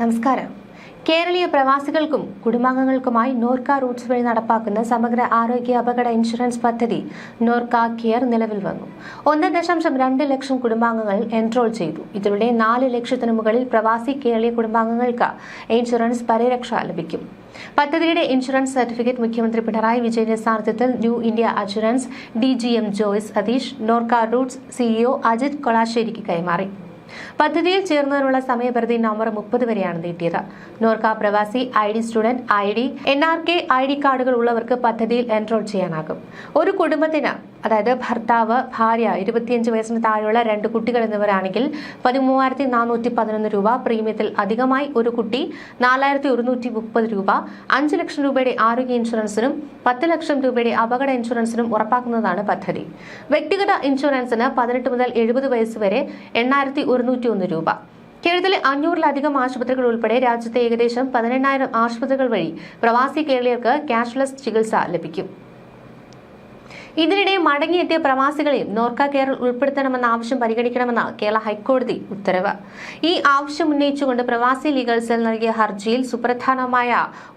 നമസ്കാരം. കേരളീയ പ്രവാസികൾക്കും കുടുംബാംഗങ്ങൾക്കുമായി നോർക്ക റൂട്ട്സ് വഴി നടപ്പാക്കുന്ന സമഗ്ര ആരോഗ്യ അപകട ഇൻഷുറൻസ് പദ്ധതി നോർക്ക കെയർ നിലവിൽ വന്നു. ഒന്ന് ദശാംശം രണ്ട് ലക്ഷം കുടുംബാംഗങ്ങൾ എൻറോൾ ചെയ്തു. ഇതിലൂടെ നാല് ലക്ഷത്തിനു മുകളിൽ പ്രവാസി കേരളീയ കുടുംബാംഗങ്ങൾക്ക് ഇൻഷുറൻസ് പരിരക്ഷ ലഭിക്കും. പദ്ധതിയുടെ ഇൻഷുറൻസ് സർട്ടിഫിക്കറ്റ് മുഖ്യമന്ത്രി പിണറായി വിജയന്റെ സാന്നിധ്യത്തിൽ New India Assurance D G M Joyce Satheesh NORKA Roots CEO Ajith കൊളാശ്ശേരിക്ക് കൈമാറി. പദ്ധതിയിൽ ചേർന്നതിനുള്ള സമയപരിധി നവംബർ മുപ്പത് വരെയാണ് നീട്ടിയത്. നോർക്ക പ്രവാസി I D student I D N R K I D കാർഡുകൾ ഉള്ളവർക്ക് പദ്ധതിയിൽ എൻറോൾ ചെയ്യാനാകും. ഒരു കുടുംബത്തിന് അതായത് ഭർത്താവ് ഭാര്യ ഇരുപത്തിയഞ്ച് വയസ്സിന് താഴെയുള്ള രണ്ട് കുട്ടികൾ എന്നിവരാണെങ്കിൽ പതിമൂവായിരത്തി നാനൂറ്റി പതിനൊന്ന് രൂപ പ്രീമിയത്തിൽ അധികമായി ഒരു കുട്ടി നാലായിരത്തി ഒരുന്നൂറ്റി മുപ്പത് രൂപ അഞ്ച് ലക്ഷം രൂപയുടെ ആരോഗ്യ ഇൻഷുറൻസിനും പത്ത് ലക്ഷം രൂപയുടെ അപകട ഇൻഷുറൻസിനും ഉറപ്പാക്കുന്നതാണ് പദ്ധതി. വ്യക്തിഗത ഇൻഷുറൻസിന് പതിനെട്ട് മുതൽ എഴുപത് വയസ്സ് വരെ എണ്ണായിരത്തി ഒരുന്നൂറ്റി ഒന്ന് രൂപ. കേരളത്തിലെ അഞ്ഞൂറിലധികം ആശുപത്രികൾ ഉൾപ്പെടെ രാജ്യത്തെ ഏകദേശം പതിനെണ്ണായിരം ആശുപത്രികൾ വഴി പ്രവാസി കേരളീയർക്ക് ക്യാഷ്ലെസ് ചികിത്സ ലഭിക്കും. ഇതിനിടെ മടങ്ങിയെത്തിയ പ്രവാസികളെ നോർക്ക കേരൾ ഉൾപ്പെടുത്തണമെന്ന ആവശ്യം പരിഗണിക്കണമെന്ന കേരള ഹൈക്കോടതി ഉത്തരവ്. ഈ ആവശ്യം ഉന്നയിച്ചുകൊണ്ട് പ്രവാസി ലീഗൽ സെൽ നൽകിയ ഹർജിയിൽ സുപ്രധാനമായ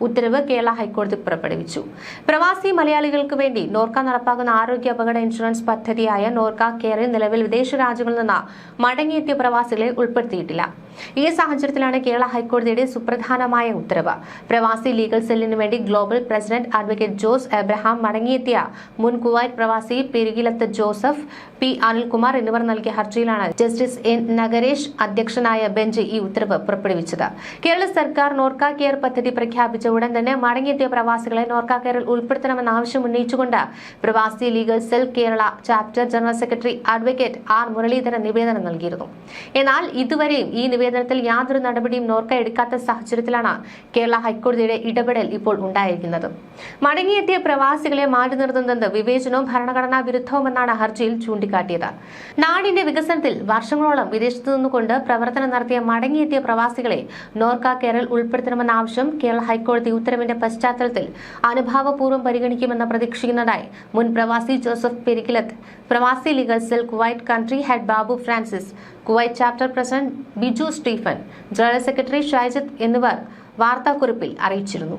ഉത്തരവ് കേരള ഹൈക്കോടതി പുറപ്പെടുവിച്ചു. പ്രവാസി മലയാളികൾക്ക് വേണ്ടി നോർക്ക നടപ്പാക്കുന്ന ആരോഗ്യ അപകട ഇൻഷുറൻസ് പദ്ധതിയായ നോർക്ക കെയറിൽ നിലവിൽ വിദേശ രാജ്യങ്ങളിൽ നിന്ന് മടങ്ങിയെത്തിയ പ്രവാസികളെ ഉൾപ്പെടുത്തിയിട്ടില്ല. ഈ സാഹചര്യത്തിലാണ് കേരള ഹൈക്കോടതിയുടെ സുപ്രധാനമായ ഉത്തരവ്. പ്രവാസി ലീഗൽ സെല്ലിന് വേണ്ടി global president advocate Jose Abraham മടങ്ങിയെത്തിയ മുൻ കുവൈറ്റ് പ്രവാസി പെരുകിലത്ത് ജോസഫ് പി അനിൽകുമാർ എന്നിവർ നൽകിയ ഹർജിയിലാണ് ജസ്റ്റിസ് എൻ നഗരേഷ് അധ്യക്ഷനായ ബെഞ്ച് ഈ ഉത്തരവ് പുറപ്പെടുവിച്ചത്. കേരള സർക്കാർ നോർക്ക കെയർ പദ്ധതി പ്രഖ്യാപിച്ച ഉടൻ തന്നെ മടങ്ങിയെത്തിയ പ്രവാസികളെ നോർക്ക കെയറിൽ ഉൾപ്പെടുത്തണമെന്ന ആവശ്യം ഉന്നയിച്ചുകൊണ്ട് Pravasi legal cell Kerala chapter general secretary advocate R Muraleedharan നിവേദനം നൽകിയിരുന്നു. എന്നാൽ ഇതുവരെയും ഈ നിവേദനത്തിൽ യാതൊരു നടപടിയും നോർക്ക എടുക്കാത്ത സാഹചര്യത്തിലാണ് കേരള ഹൈക്കോടതിയുടെ ഇടപെടൽ ഇപ്പോൾ ഉണ്ടായിരിക്കുന്നത്. മടങ്ങിയെത്തിയ പ്രവാസികളെ മാറ്റി നിർത്തുന്നത് വിവേചനവും ഭരണഘടനാ വിരുദ്ധവുമെന്നാണ് ഹർജിയിൽ ചൂണ്ടിക്കാട്ടിയത്. നാടിന്റെ വികസനത്തിൽ വർഷങ്ങളോളം വിദേശത്തു നിന്നുകൊണ്ട് പ്രവർത്തനം നടത്തിയ മടങ്ങിയെത്തിയ പ്രവാസികളെ നോർക്ക കേരൾ ഉൾപ്പെടുത്തണമെന്ന ആവശ്യം കേരള ഹൈക്കോടതി ഉത്തരവിന്റെ പശ്ചാത്തലത്തിൽ അനുഭാവപൂർവം പരിഗണിക്കുമെന്ന് പ്രതീക്ഷിക്കുന്നതായി മുൻ Pravasi Joseph Perikkilath. Pravasi legal cell Kuwait country head Babu Francis Kuwait chapter president Biju Stephen general secretary Shaijath എന്നിവർ വാർത്താക്കുറിപ്പിൽ അറിയിച്ചിരുന്നു.